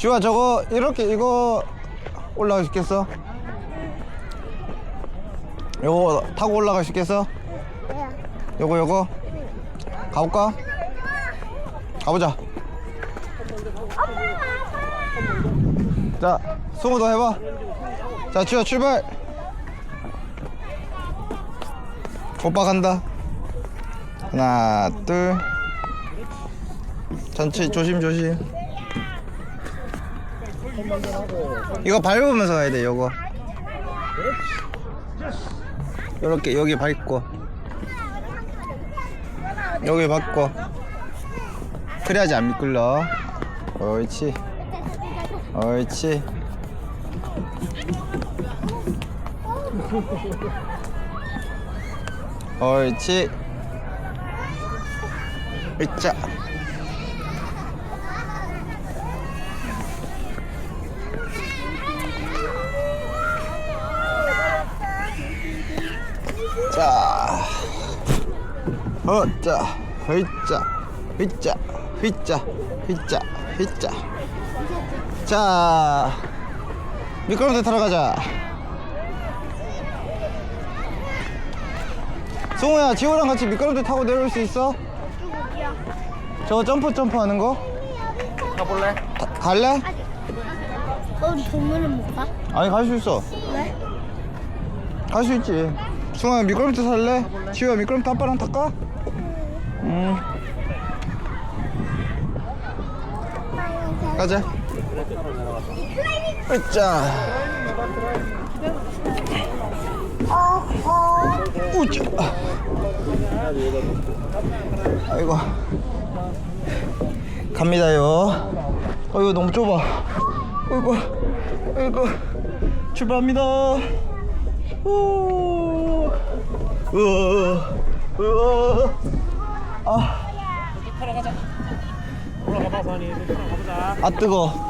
지우야 저거 이렇게 이거 올라갈 수 있겠어? 요거 타고 올라갈 수 있겠어? 요거 요거. 가볼까? 가보자. 자 승우도 해봐. 자 지우야 출발. 오빠 간다. 하나 둘. 전체 조심 조심 이거 밟으면서 가야 돼 요거. 요렇게 여기 밟고. 여기 밟고. 그래야지 안 미끌러. 옳지. 옳지. 옳지. 으짜 자 어짜 흐짜 흐짜 흐짜 흐짜 흐짜 자 미끄럼틀 타러 가자 송우야 지호랑 같이 미끄럼틀 타고 내려올 수 있어? 저거 점프 점프 하는 거? 가볼래? 타- 갈래? 우리 동물은 못 가? 아니 갈 수 있어 왜? 갈 수 있지 승우야 미끄럼틀 탈래? 지호야 미끄럼틀 아빠랑 탈까? 응. 가자. 으짜. 우짜. 아이고. 갑니다요. 어 이거 너무 좁아. 아이고 아이고. 출발합니다 우 우와 우와 아. 타러 가자. 올라가 봐, 선이. 타러 가보자. 아 뜨거